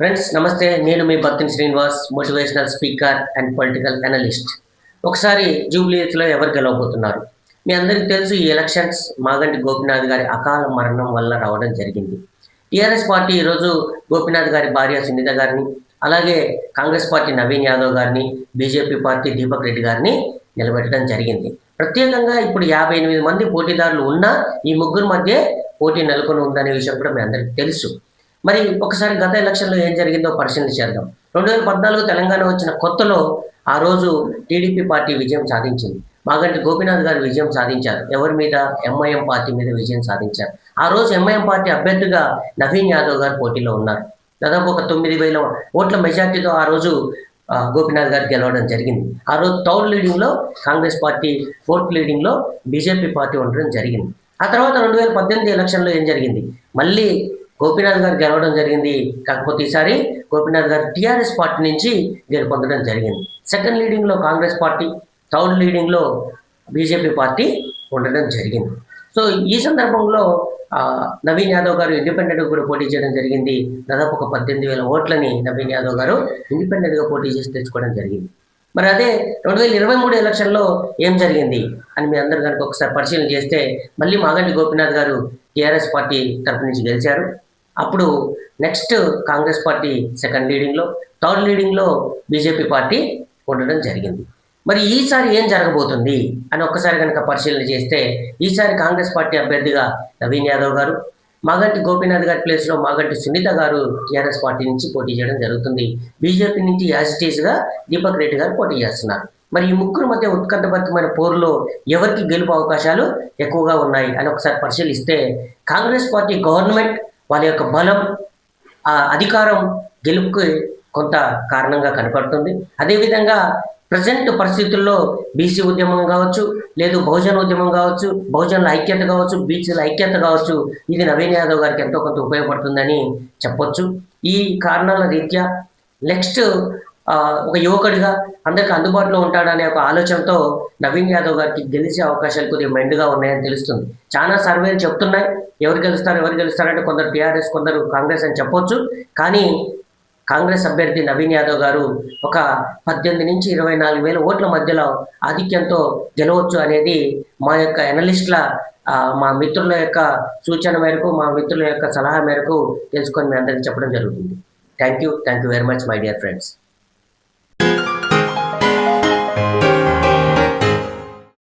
Friends నమస్తే. నేను మీ భక్తిని Srinivas motivational speaker and political analyst ఒకసారి జూబ్లీస్లో ఎవరు గెలవబోతున్నారు? మీ అందరికీ తెలుసు ఈ ఎలక్షన్స్ మాగంటి గోపినాథ్ గారి అకాల మరణం వల్ల రావడం జరిగింది. టీఆర్ఎస్ పార్టీ ఈరోజు గోపినాథ్ గారి భార్య సునీత గారిని అలాగే కాంగ్రెస్ పార్టీ నవీన్ యాదవ్ గారిని బీజేపీ పార్టీ దీపక్ రెడ్డి గారిని నిలబెట్టడం జరిగింది. ప్రత్యేకంగా ఇప్పుడు యాభై ఎనిమిది మంది పోటీదారులు ఉన్నా ఈ ముగ్గురు మధ్య పోటీ నెలకొని ఉందనే విషయం కూడా మీ అందరికీ తెలుసు. మరి ఒకసారి గత ఎలక్షన్లో ఏం జరిగిందో పరిశీలన చేద్దాం రెండు వేల పద్నాలుగు తెలంగాణ వచ్చిన కొత్తలో ఆ రోజు టీడీపీ పార్టీ విజయం సాధించింది. మాగంటి గోపినాథ్ గారు విజయం సాధించారు. ఎవరి మీద? ఎంఐఎం పార్టీ మీద విజయం సాధించారు. ఆ రోజు ఎంఐఎం పార్టీ అభ్యర్థిగా నవీన్ యాదవ్ గారు పోటీలో ఉన్నారు. దాదాపు ఒక తొమ్మిది వేల ఓట్ల మెజార్టీతో ఆ రోజు గోపీనాథ్ గోపినాథ్ గారు గెలవడం జరిగింది. ఆ రోజు థర్డ్ లీడింగ్లో కాంగ్రెస్ పార్టీ ఫోర్త్ లీడింగ్లో బీజేపీ పార్టీ ఉండడం జరిగింది. ఆ తర్వాత రెండు వేల పద్దెనిమిది ఎలక్షన్లో ఏం జరిగింది? మళ్ళీ గోపీనాథ్ గారు గెలవడం జరిగింది. కాకపోతే ఈసారి గోపీనాథ్ గారు టీఆర్ఎస్ పార్టీ నుంచి గెలుపొందడం జరిగింది. సెకండ్ లీడింగ్లో కాంగ్రెస్ పార్టీ థర్డ్ లీడింగ్లో బీజేపీ పార్టీ ఉండడం జరిగింది. సో ఈ సందర్భంలో నవీన్ యాదవ్ గారు ఇండిపెండెంట్గా కూడా పోటీ చేయడం జరిగింది. దాదాపు ఒక పద్దెనిమిది వేల ఓట్లని నవీన్ యాదవ్ గారు ఇండిపెండెంట్గా పోటీ చేసి తెచ్చుకోవడం జరిగింది. మరి అదే రెండు వేల ఇరవై మూడు ఎలక్షన్లో ఏం జరిగింది అని మీ అందరు కనుక ఒకసారి పరిశీలన చేస్తే మళ్ళీ మాగంటి గోపినాథ్ గారు టీఆర్ఎస్ పార్టీ తరపు నుంచి గెలిచారు. అప్పుడు నెక్స్ట్ కాంగ్రెస్ పార్టీ సెకండ్ లీడింగ్లో థర్డ్ లీడింగ్లో బీజేపీ పార్టీ ఉండడం జరిగింది. మరి ఈసారి ఏం జరగబోతుంది అని ఒక్కసారి కనుక పరిశీలన చేస్తే ఈసారి కాంగ్రెస్ పార్టీ అభ్యర్థిగా నవీన్ యాదవ్ గారు మాగంటి గోపీనాథ్ గారి ప్లేస్లో మాగంటి సునీత గారు టీఆర్ఎస్ పార్టీ నుంచి పోటీ చేయడం జరుగుతుంది. బీజేపీ నుంచి యాజిటీస్గా దీపక్ రెడ్డి గారు పోటీ చేస్తున్నారు. మరి ఈ ముగ్గురు మధ్య ఉత్కంఠభరితమైన పోరులో ఎవరికి గెలుపు అవకాశాలు ఎక్కువగా ఉన్నాయి అని ఒకసారి పరిశీలిస్తే కాంగ్రెస్ పార్టీ గవర్నమెంట్ వాళ్ళ యొక్క బలం ఆ అధికారం గెలుపుకి కొంత కారణంగా కనపడుతుంది. అదేవిధంగా ప్రజెంట్ పరిస్థితుల్లో బీసీ ఉద్యమం కావచ్చు లేదు బహుజన ఉద్యమం కావచ్చు బహుజనుల ఐక్యత కావచ్చు బీసీల ఐక్యత కావచ్చు ఇది నవీన్ యాదవ్ గారికి ఎంతో కొంత ఉపయోగపడుతుందని చెప్పొచ్చు. ఈ కారణాల రీత్యా నెక్స్ట్ ఒక యువకుడిగా అందరికి అందుబాటులో ఉంటాడనే ఒక ఆలోచనతో నవీన్ యాదవ్ గారికి గెలిచే అవకాశాలు కొద్దిగా మెండుగా ఉన్నాయని తెలుస్తుంది. చాలా సర్వేలు చెప్తున్నాయి. ఎవరు గెలుస్తారు ఎవరు గెలుస్తారంటే కొందరు టీఆర్ఎస్ కొందరు కాంగ్రెస్ అని చెప్పొచ్చు. కానీ కాంగ్రెస్ అభ్యర్థి నవీన్ యాదవ్ గారు ఒక పద్దెనిమిది నుంచి ఇరవై నాలుగు వేల ఓట్ల మధ్యలో ఆధిక్యంతో గెలవచ్చు అనేది మా యొక్క ఎనలిస్ట్ల మా మిత్రుల యొక్క సూచన మేరకు మా మిత్రుల యొక్క సలహా మేరకు తెలుసుకొని మీ అందరికీ చెప్పడం జరుగుతుంది. Thank you thank you very much my dear friends